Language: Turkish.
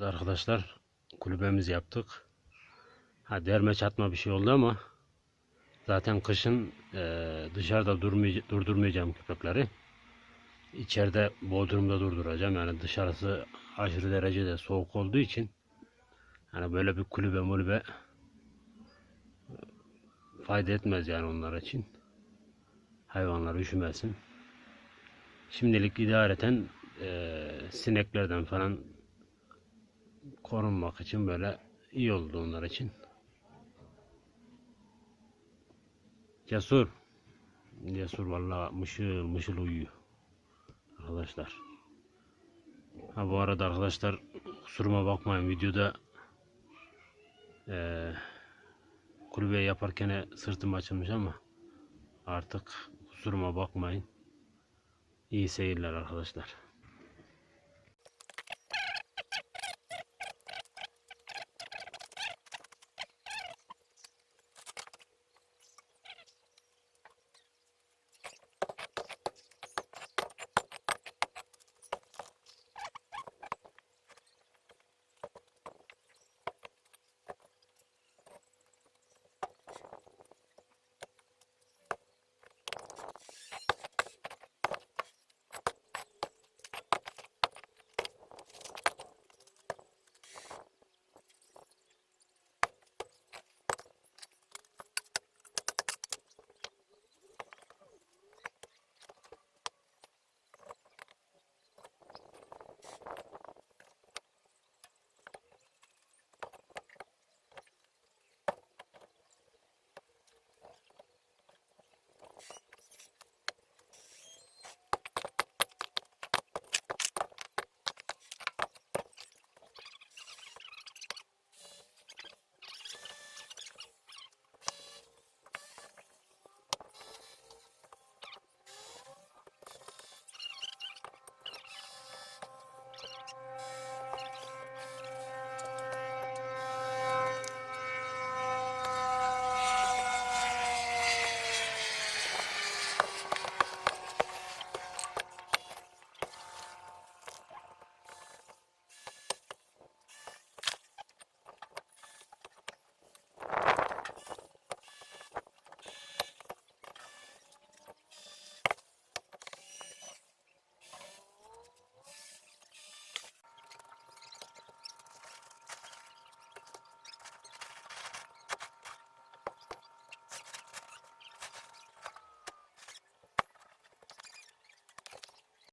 Evet arkadaşlar kulübemizi yaptık. Ha derme çatma bir şey oldu ama zaten kışın eee, dışarıda durmay- durdurmayacağım köpekleri. İçeride bodrumda durduracağım. Yani dışarısı aşırı derecede soğuk olduğu için hani böyle bir kulübe mulübe e, fayda etmez yani onlar için. Hayvanlar üşümesin. Şimdilik idareten eee, sineklerden falan korunmak için böyle iyi oldu onlar için. Cesur. Cesur vallahi mışıl mışıl uyuyor. Arkadaşlar. Ha bu arada arkadaşlar kusuruma bakmayın videoda eee kulübe yaparken sırtım açılmış ama artık kusuruma bakmayın. İyi seyirler arkadaşlar.